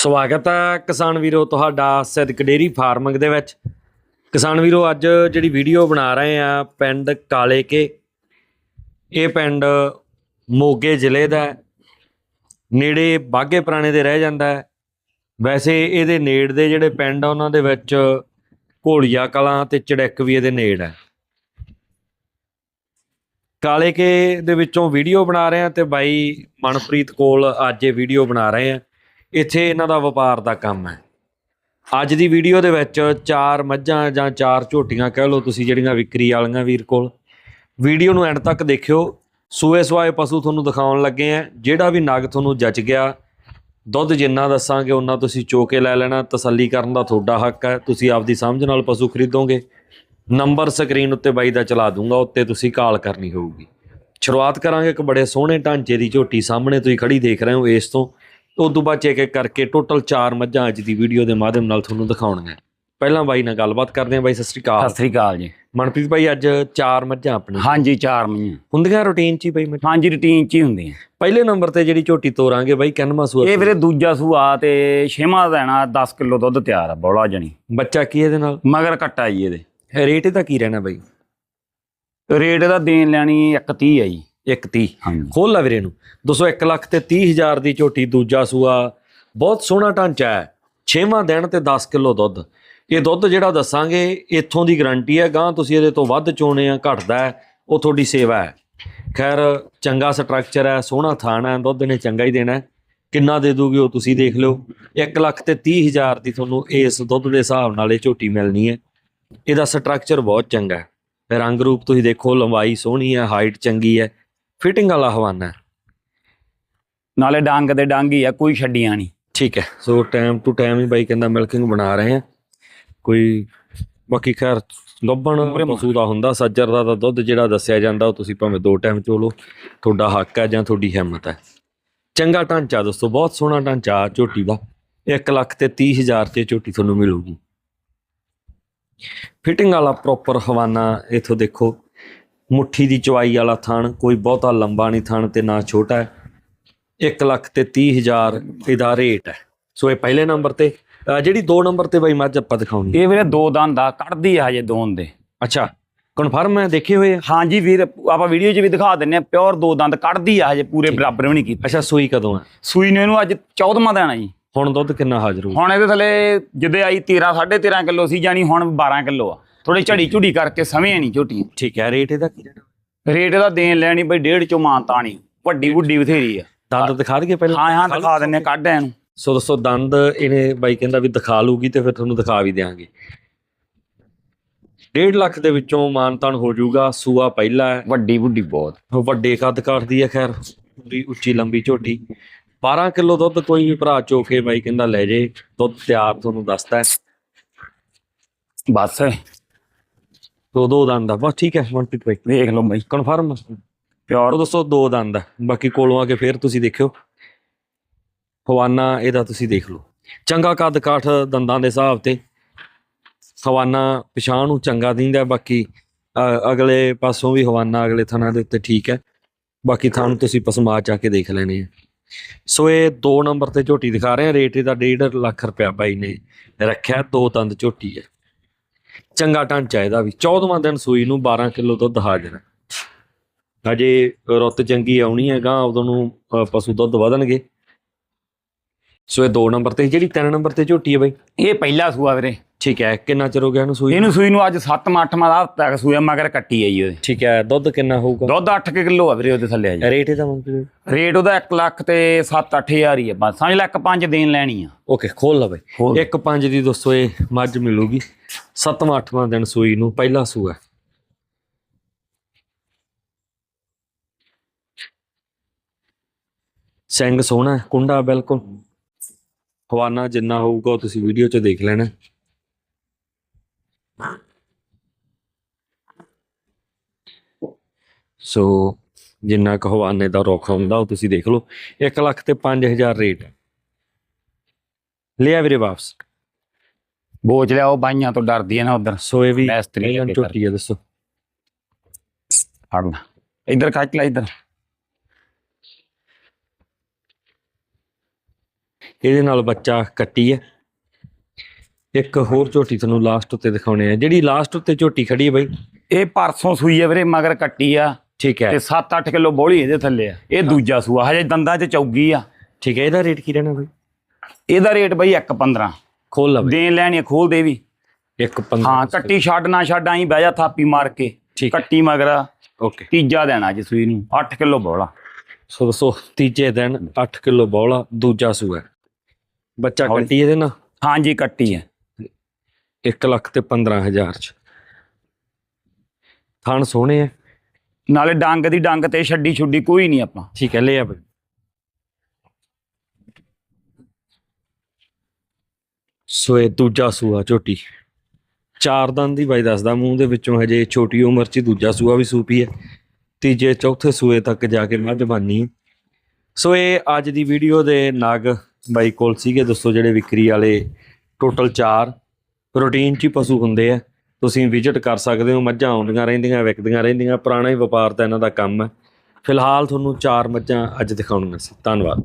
ਸਵਾਗਤ ਹੈ ਕਿਸਾਨ ਵੀਰੋ, ਤੁਹਾਡਾ ਸਿੱਧਕ ਡੇਰੀ ਫਾਰਮਿੰਗ ਦੇ ਵਿੱਚ। ਕਿਸਾਨ ਵੀਰੋ, ਅੱਜ ਜਿਹੜੀ ਵੀਡੀਓ ਬਣਾ ਰਹੇ ਆ ਪਿੰਡ ਕਾਲੇ ਕੇ ਇਹ ਪਿੰਡ ਮੋਗੇ ਜ਼ਿਲ੍ਹੇ ਦਾ ਨੇੜੇ ਬਾਗੇ ਪੁਰਾਣੇ ਦੇ ਰਹਿ ਜਾਂਦਾ ਹੈ। ਵੈਸੇ ਇਹਦੇ ਨੇੜ ਦੇ ਜਿਹੜੇ ਪਿੰਡ ਆ, ਉਹਨਾਂ ਦੇ ਵਿੱਚ ਘੋਲੀਆ ਕਲਾਂ ਤੇ ਚੜਿੱਕ ਵੀ ਇਹਦੇ ਨੇੜ ਹੈ। ਕਾਲੇ ਕੇ ਦੇ ਵਿੱਚੋਂ ਵੀਡੀਓ ਬਣਾ ਰਹੇ ਆ ਤੇ ਬਾਈ ਮਨਪ੍ਰੀਤ ਕੋਲ ਅੱਜ ਇਹ ਵੀਡੀਓ ਬਣਾ ਰਹੇ ਆ। ਇੱਥੇ ਇਹਨਾਂ ਦਾ ਵਪਾਰ ਦਾ ਕੰਮ ਹੈ। ਅੱਜ ਦੀ ਵੀਡੀਓ ਦੇ ਵਿੱਚ ਚਾਰ ਮੱਝਾਂ ਜਾਂ ਚਾਰ ਝੋਟੀਆਂ ਕਹਿ ਲਓ ਤੁਸੀਂ ਜਿਹੜੀਆਂ ਵਿਕਰੀ ਵਾਲੀਆਂ ਵੀਰ ਕੋਲ। ਵੀਡੀਓ ਨੂੰ ਐਂਡ ਤੱਕ ਦੇਖਿਓ। ਸੂਏ ਸਵਾਏ ਪਸ਼ੂ ਤੁਹਾਨੂੰ ਦਿਖਾਉਣ ਲੱਗੇ ਆ ਜਿਹੜਾ ਵੀ ਨਗ ਤੁਹਾਨੂੰ ਜਚ ਗਿਆ, ਦੁੱਧ ਜਿੰਨਾ ਦੱਸਾਂਗੇ ਉਹਨਾਂ ਤੁਸੀਂ ਚੋ ਕੇ ਲੈ ਲੈਣਾ। ਤਸੱਲੀ ਕਰਨ ਦਾ ਤੁਹਾਡਾ ਹੱਕ ਹੈ। ਤੁਸੀਂ ਆਪਦੀ ਸਮਝ ਨਾਲ ਪਸ਼ੂ ਖਰੀਦੋਗੇ। ਨੰਬਰ ਸਕਰੀਨ ਉੱਤੇ ਬਾਈ ਦਾ ਚਲਾ ਦੂੰਗਾ, ਉੱਤੇ ਤੁਸੀਂ ਕਾਲ ਕਰਨੀ ਹੋਊਗੀ। ਸ਼ੁਰੂਆਤ ਕਰਾਂਗੇ ਇੱਕ ਬੜੇ ਸੋਹਣੇ ਢਾਂਚੇ ਦੀ ਝੋਟੀ ਸਾਹਮਣੇ ਤੁਸੀਂ ਖੜੀ ਦੇਖ ਰਹੇ ਹੋ ਇਸ ਤੋਂ। ਉਸ ਤੋਂ ਬਾਅਦ ਇੱਕ ਇੱਕ ਕਰਕੇ ਟੋਟਲ 4 ਮੱਝਾਂ ਅੱਜ ਦੀ ਵੀਡੀਓ ਦੇ ਮਾਧਿਅਮ ਨਾਲ ਤੁਹਾਨੂੰ ਦਿਖਾਉਣੀਆਂ ਪਹਿਲਾਂ ਬਾਈ ਨਾਲ ਗੱਲਬਾਤ ਕਰਦੇ ਹਾਂ ਬਾਈ ਸਤਿ ਸ਼੍ਰੀ ਅਕਾਲ। ਸਤਿ ਸ੍ਰੀ ਅਕਾਲ ਜੀ। ਮਨਪ੍ਰੀਤ ਬਾਈ ਅੱਜ 4 ਮੱਝਾਂ ਆਪਣੀ ਹਾਂਜੀ ਚਾਰ ਮਹੀਨੇ ਹੁੰਦੀਆਂ ਰੁਟੀਨ ਚ ਹੀ ਬਾਈ ਮੱਝ? ਹਾਂਜੀ ਰੁਟੀਨ ਚ ਹੀ ਹੁੰਦੀਆਂ। ਪਹਿਲੇ ਨੰਬਰ ਤੇ ਜਿਹੜੀ ਝੋਟੀ ਤੋਰਾਂਗੇ ਬਾਈ ਕਨਮਾ ਸੂਆ ਇਹ ਵੀਰੇ ਦੂਜਾ ਸੂਆ ਤੇ ਛੇਵਾਂ ਦੇਣਾ 10 ਕਿਲੋ ਦੁੱਧ ਤਿਆਰ ਆ ਬੋਲਾ ਜਣੀ। ਬੱਚਾ ਕੀ ਇਹਦੇ ਨਾਲ? ਮਗਰ ਕੱਟਾ ਜੀ ਇਹਦੇ। ਰੇਟ ਇਹਦਾ ਕੀ ਰਹਿਣਾ ਬਾਈ? ਰੇਟ ਇਹਦਾ ਦੇਣ ਲੈਣੀ 130 ਆ ਜੀ। 130 ਹਾਂਜੀ। ਖੋਲ ਲਾ ਵੀਰੇ ਨੂੰ। 200 1 ਲੱਖ ਤੇ 30 ਹਜ਼ਾਰ ਦੀ ਝੋਟੀ ਦੂਜਾ ਸੂਆ। ਬਹੁਤ ਸੋਹਣਾ ਢਾਂਚਾ ਹੈ। ਛੇਵਾਂ ਦਿਨ ਤੇ 10 ਕਿਲੋ ਦੁੱਧ। ਇਹ ਦੁੱਧ ਜਿਹੜਾ ਦੱਸਾਂਗੇ ਇੱਥੋਂ ਦੀ ਗਾਰੰਟੀ ਹੈ ਗਾਂ ਤੁਸੀਂ ਇਹਦੇ ਤੋਂ ਵੱਧ ਚੋਣੇ ਆ ਘਟਦਾ ਉਹ ਤੁਹਾਡੀ ਸੇਵਾ ਹੈ। ਖੈਰ ਚੰਗਾ ਸਟਰਕਚਰ ਹੈ ਸੋਹਣਾ ਥਾਣ ਹੈ ਦੁੱਧ ਨੇ ਚੰਗਾ ਹੀ ਦੇਣਾ। ਕਿੰਨਾ ਦੇ ਦੂਗੀ ਉਹ ਤੁਸੀਂ ਦੇਖ ਲਿਓ। 1 ਲੱਖ ਤੇ 30 ਹਜ਼ਾਰ ਦੀ ਤੁਹਾਨੂੰ ਇਸ ਦੁੱਧ ਦੇ ਹਿਸਾਬ ਨਾਲ ਇਹ ਝੋਟੀ ਮਿਲਣੀ ਹੈ। ਇਹਦਾ ਸਟਰਕਚਰ ਬਹੁਤ ਚੰਗਾ ਹੈ। ਰੰਗ ਰੂਪ ਤੁਸੀਂ ਦੇਖੋ ਲੰਬਾਈ ਸੋਹਣੀ ਹੈ ਹਾਈਟ ਚੰਗੀ ਹੈ। ਫਿਟਿੰਗ ਵਾਲਾ ਹਵਾਨਾ ਹੈ। ਨਾਲੇ ਡੰਗ ਦੇ ਡੰਗ ਆ ਕੋਈ ਛੱਡੀਆਂ ਨਹੀਂ। ਠੀਕ ਹੈ ਸੋ ਟਾਈਮ ਟੂ ਟਾਈਮ ਹੀ ਬਾਈ ਕਹਿੰਦਾ ਮਿਲਕਿੰਗ ਬਣਾ ਰਹੇ ਆ ਕੋਈ ਬਾਕੀ ਖੈਰ ਲੱਭਣ ਪਸ਼ੂ ਦਾ ਹੁੰਦਾ ਸੱਜਰ ਦਾ ਤਾਂ ਦੁੱਧ ਜਿਹੜਾ ਦੱਸਿਆ ਜਾਂਦਾ ਉਹ ਤੁਸੀਂ ਭਾਵੇਂ ਦੋ ਟਾਈਮ ਚੋ ਲਓ। ਤੁਹਾਡਾ ਹੱਕ ਹੈ ਜਾਂ ਤੁਹਾਡੀ ਹਿੰਮਤ ਹੈ। ਚੰਗਾ ਢਾਂਚਾ ਦੋਸਤੋ ਬਹੁਤ ਸੋਹਣਾ ਢਾਂਚਾ ਝੋਟੀ ਦਾ। 1 ਲੱਖ ਤੇ 30 ਹਜ਼ਾਰ ਤੇ ਝੋਟੀ ਤੁਹਾਨੂੰ ਮਿਲੂਗੀ। ਫਿਟਿੰਗ ਵਾਲਾ ਪ੍ਰੋਪਰ ਹਵਾਨਾ ਇਥੋਂ ਦੇਖੋ। ਮੁੱਠੀ ਦੀ ਚਵਾਈ ਵਾਲਾ ਥਣ ਕੋਈ ਬਹੁਤਾ ਲੰਬਾ ਨਹੀਂ ਥਣ ਤੇ ਨਾ ਛੋਟਾ ਹੈ। 1 ਲੱਖ ਤੇ 30 ਹਜ਼ਾਰ ਇਹਦਾ ਰੇਟ ਹੈ। ਸੋ ਇਹ ਪਹਿਲੇ ਨੰਬਰ ਤੇ ਜਿਹੜੀ 2 ਨੰਬਰ ਤੇ ਬਾਈ ਮੱਝ ਆਪਾਂ ਦਿਖਾਉਣੀ ਇਹ ਵੀਰੇ ਦੋ ਦੰਦ ਆ ਕੱਢਦੀ ਆ ਹਜੇ ਦੋਨ ਦੇ। ਅੱਛਾ ਕਨਫਰਮ ਹੈ ਦੇਖੇ ਹੋਏ ਆ? ਹਾਂਜੀ ਵੀਰ ਆਪਾਂ ਵੀਡੀਓ 'ਚ ਵੀ ਦਿਖਾ ਦਿੰਨੇ ਆ ਪਿਓਰ ਦੋ ਦੰਦ ਕੱਢਦੀ ਆ ਹਜੇ ਪੂਰੇ ਬਰਾਬਰ ਵੀ ਨਹੀਂ ਕੀਤੀ। ਅੱਛਾ ਸੂਈ ਕਦੋਂ ਹੈ? ਸੂਈ ਨੂੰ ਇਹਨੂੰ ਅੱਜ 14ਵਾਂ ਦੇਣਾ ਜੀ। ਹੁਣ ਦੁੱਧ ਕਿੰਨਾ ਹਾਜ਼ਰ ਹੋਊ? ਹੁਣ ਇਹਦੇ ਥੱਲੇ ਜਿੱਦੇ ਆਈ 13 13.5 ਕਿਲੋ ਸੀ ਜਾਨੀ ਹੁਣ 12 ਕਿਲੋ ਆ। ਥੋੜੀ ਝੜੀ ਝੁੜੀ ਕਰਕੇ ਸਮੇਂ ਨਹੀਂ ਝੋਟੀ ਠੀਕ ਹੈ ਰੇਟ ਇਹਦਾ ਕੀ? ਰੇਟ ਇਹਦਾ ਦੇਣ ਲੈਣੀ ਬਈ ਡੇਢ ਚੋਂ ਮਾਨਤਾ ਨਹੀਂ ਵੱਡੀ ਵੱਡੀ ਬਥੇਰੀ ਆ। ਦੰਦ ਦਿਖਾ ਦਈਏ ਪਹਿਲਾਂ? ਹਾਂ ਹਾਂ ਦਿਖਾ ਦਿੰਨੇ ਕੱਢ ਇਹਨੂੰ। ਸੋ ਦੋਸਤੋ ਦੰਦ ਇਹਨੇ ਬਾਈ ਕਹਿੰਦਾ ਵੀ ਦਿਖਾ ਲੂਗੀ ਤੇ ਫਿਰ ਤੁਹਾਨੂੰ ਦਿਖਾ ਵੀ ਦੇਵਾਂਗੇ 1.5 ਲੱਖ ਦੇ ਵਿੱਚੋਂ ਮਾਨਤਾਨ ਹੋ ਜਾਊਗਾ ਸੂਆ ਪਹਿਲਾ ਹੈ। ਵੱਡੀ ਵੱਡੀ ਬਹੁਤ। ਵੱਡੇ ਕੱਦ ਕਾਟਦੀ ਹੈ ਖੈਰ ਪੂਰੀ ਉੱਚੀ ਲੰਬੀ ਝੋਟੀ। 12 ਕਿਲੋ ਦੁੱਧ ਕੋਈ ਵੀ ਭਰਾ ਚੋਕੇ ਬਾਈ ਕਹਿੰਦਾ ਲੈ ਜੇ ਦੁੱਧ ਤਿਆਰ ਤੁਹਾਨੂੰ ਦੱਸਦਾ ਹੈ। ਬਸ। ਦੋ ਦੋ ਦੰਦ ਆ। ਬਸ ਠੀਕ ਹੈ ਮਨਪ੍ਰੀਤ ਬਾਈ ਵੇਖ ਲਓ ਬਈ। Confirm pure. ਦੋਸਤੋ ਦੋ ਦੰਦ ਆ। ਬਾਕੀ ਕੋਲੋਂ ਆ ਕੇ ਫੇਰ ਤੁਸੀਂ ਦੇਖਿਓ। ਹਵਾਨਾ ਇਹਦਾ ਤੁਸੀਂ ਦੇਖ ਲਓ। ਚੰਗਾ ਕੱਦ ਕਾਠ ਦੰਦਾਂ ਦੇ ਹਿਸਾਬ ਤੇ। ਹਵਾਨਾ ਪਛਾਣ ਨੂੰ ਚੰਗਾ ਦਿੰਦਾ। ਬਾਕੀ ਅਗਲੇ ਪਾਸੋਂ ਵੀ ਹਵਾਨਾ ਅਗਲੇ ਥਾਣਾ ਦੇ ਉੱਤੇ ਠੀਕ ਹੈ। ਬਾਕੀ ਥਾਂ ਨੂੰ ਤੁਸੀਂ ਪਸਮਾ ਚਾ ਕੇ ਦੇਖ ਲੈਣੇ ਆ। ਸੋ ਇਹ 2 ਨੰਬਰ ਤੇ ਝੋਟੀ ਦਿਖਾ ਰਹੇ ਆ। ਰੇਟ ਇਹਦਾ 1.5 ਲੱਖ ਰੁਪਇਆ ਬਾਈ ਨੇ ਰੱਖਿਆ। ਦੋ ਦੰਦ ਝੋਟੀ ਹੈ ਚੰਗਾ ਢਾਂਚਾ ਇਹਦਾ ਵੀ 14ਵਾਂ ਦਿਨ ਸੂਈ ਨੂੰ 12 ਕਿਲੋ ਦੁੱਧ ਹਾਜ਼ਰ ਹੈ। ਅਜੇ ਰੁੱਤ ਚੰਗੀ ਆਉਣੀ ਹੈਗਾ, ਉਦੋਂ ਨੂੰ ਪਸ਼ੂ ਦੁੱਧ ਵਧਣਗੇ। ਸੋ ਇਹ 2 ਨੰਬਰ ਤੇ, ਜਿਹੜੀ 3 ਨੰਬਰ ਤੇ ਝੋਟੀ ਹੈ ਬਾਈ। ਇਹ ਪਹਿਲਾ ਸੂਆ ਵੀਰੇ। ਠੀਕ ਹੈ ਕਿੰਨਾ ਚਿਰ ਹੋ ਗਿਆ ਇਹਨੂੰ ਸੂਈ ਇਹਨੂੰ ਸੂਈ ਨੂੰ ਅੱਜ 7ਵਾਂ 8ਵਾਂ ਦਾ ਹਫ਼ਤਾ ਸੂਆ ਮਗਰ ਕੱਟੀ ਆਈ ਉਹਦੇ। ਠੀਕ ਹੈ ਦੁੱਧ ਕਿੰਨਾ ਹੋਊਗਾ? ਦੁੱਧ 8 ਕਿਲੋ ਆ ਵੀਰੇ ਉਹਦੇ ਥੱਲੇ ਅਜੇ ਰੇਟ ਇਹਦਾ ਮੰਗ ਰੇਟ ਉਹਦਾ 1 ਲੱਖ ਤੇ 7-8000 ਹੀ ਆ ਬਸ ਸਮਝ ਲੈ 1.5 ਦੇਣ ਲੈਣੀ ਆ। ਓਕੇ ਖੋਲ ਲਾ ਬਾਈ। ਖੋਲ। ਇੱਕ ਪੰਜ ਦੀ ਦੋਸਤੋ ਇਹ ਮੱਝ ਮਿਲੂਗੀ। 7ਵਾਂ 8ਵਾਂ ਦਿਨ ਸੂਈ ਨੂੰ ਪਹਿਲਾ ਸੂਆ ਸਿੰਘ ਸੋਹਣਾ ਹੈ, ਕੁੰਡਾ ਬਿਲਕੁਲ। ਹਵਾਨਾ ਜਿੰਨਾ ਹੋਊਗਾ ਉਹ ਤੁਸੀਂ ਵੀਡੀਓ 'ਚ ਦੇਖ ਲੈਣਾ ਸੋ ਜਿੰਨਾ ਕੁ ਹਵਾਨੇ ਦਾ ਰੁੱਖ ਹੁੰਦਾ ਉਹ ਤੁਸੀਂ ਦੇਖ ਲਓ। 1 ਲੱਖ ਤੇ 5000 ਰੇਟ ਹੈ। ਲਿਆ ਵੀਰੇ ਵਾਪਸ। ਬੋਚ ਲਿਆ ਉਹ ਬਾਈਆਂ ਤੋਂ ਡਰਦੀ ਹੈ ਨਾ ਉਧਰ। ਸੋ ਇਹ ਵੀ ਮੈਸਤਰੀ ਝੋਟੀ ਹੈ ਦੱਸੋ। ਫੜਨਾ ਇੱਧਰ ਖੱਚ ਲੈ ਇੱਧਰ। ਇਹਦੇ ਨਾਲ ਬੱਚਾ ਕੱਟੀ ਹੈ। ਇੱਕ ਹੋਰ ਝੋਟੀ ਤੁਹਾਨੂੰ ਲਾਸਟ ਉੱਤੇ ਦਿਖਾਉਣੇ ਆ। ਜਿਹੜੀ ਲਾਸਟ ਉੱਤੇ ਝੋਟੀ ਖੜੀ ਹੈ ਬਾਈ ਇਹ ਪਰਸੋਂ ਸੂਈ ਹੈ ਵੀਰੇ ਮਗਰ ਕੱਟੀ ਆ। ਠੀਕ ਹੈ। ਤੇ 7-8 ਕਿਲੋ ਬੋਲੀ ਇਹਦੇ ਥੱਲੇ ਆ। ਇਹ ਦੂਜਾ ਸੂਆ ਹਜੇ ਦੰਦਾਂ 'ਚ ਚੌਗੀ ਆ। ਠੀਕ ਹੈ ਇਹਦਾ ਰੇਟ ਕੀ ਰਹਿਣਾ ਬਾਈ? ਇਹਦਾ ਰੇਟ ਬਈ 1.15 ਖੋਲ ਲਾ ਬਾਈ। ਦੇਣ ਲੈਣੀ ਖੋਲ ਦੇ ਵੀ। ਇੱਕ 15 ਹਾਂ ਕੱਟੀ ਛੱਡ ਨਾ ਛੱਡ ਆਈ ਬਹਿ ਜਾ ਥਾਪੀ ਮਾਰ ਕੇ। ਕੱਟੀ ਮਗਰ। ਓਕੇ। ਤੀਜਾ ਦੇਣਾ ਜੀ ਸੂਈ ਨੂੰ 8 ਕਿਲੋ ਬੋਲਾ ਸੋ ਦੋਸਤੋ ਤੀਜੇ ਦਿਨ 8 ਕਿਲੋ ਬੌਲਾ ਦੂਜਾ ਸੂਆ। ਬੱਚਾ। ਕੱਟੀ ਇਹਦੇ ਨਾਲ? ਹਾਂਜੀ ਕੱਟੀ ਹੈ 1 ਲੱਖ ਤੇ 15000 ਚ। ਥਣ ਸੋਹਣੇ ਆ। ਨਾਲੇ ਡੰਗ ਦੀ ਡੰਗ ਤੇ ਛੱਡੀ ਛੁੱਡੀ ਕੋਈ ਨਹੀਂ ਆਪਾਂ। ਠੀਕ ਹੈ ਲੈ ਆ ਬਈ। ਸੋ ਇਹ ਦੂਜਾ ਸੂਆ ਝੋਟੀ। ਚਾਰ ਦੰਦ ਦੀ ਬਾਈ ਦੱਸਦਾ ਮੂੰਹ ਦੇ ਵਿੱਚੋਂ ਹਜੇ ਛੋਟੀ ਉਮਰ 'ਚ ਦੂਜਾ ਸੂਆ ਵੀ ਸੂਪੀ ਹੈ। ਤੀਜੇ ਚੌਥੇ ਸੂਏ ਤੱਕ ਜਾ ਕੇ ਮੱਝ ਹੈ। ਸੋ ਇਹ ਅੱਜ ਦੀ ਵੀਡੀਓ ਦੇ ਨਗ ਬਾਈ ਕੋਲ ਸੀਗੇ ਦੋਸਤੋ ਜਿਹੜੇ ਵਿਕਰੀ ਵਾਲੇ ਟੋਟਲ 4 ਰੂਟੀਨ 'ਚ ਹੀ ਪਸ਼ੂ ਹੁੰਦੇ ਆ। ਤੁਸੀਂ ਵਿਜ਼ਿਟ ਕਰ ਸਕਦੇ ਹੋ, ਮੱਝਾਂ ਆਉਂਦੀਆਂ ਰਹਿੰਦੀਆਂ, ਵਿਕਦੀਆਂ ਰਹਿੰਦੀਆਂ, ਪੁਰਾਣਾ ਹੀ ਵਪਾਰ ਤਾਂ ਇਹਨਾਂ ਦਾ ਕੰਮ ਹੈ। ਫਿਲਹਾਲ ਤੁਹਾਨੂੰ ਚਾਰ ਮੱਝਾਂ ਅੱਜ ਦਿਖਾਉਣੀਆਂ ਸੀ। ਧੰਨਵਾਦ।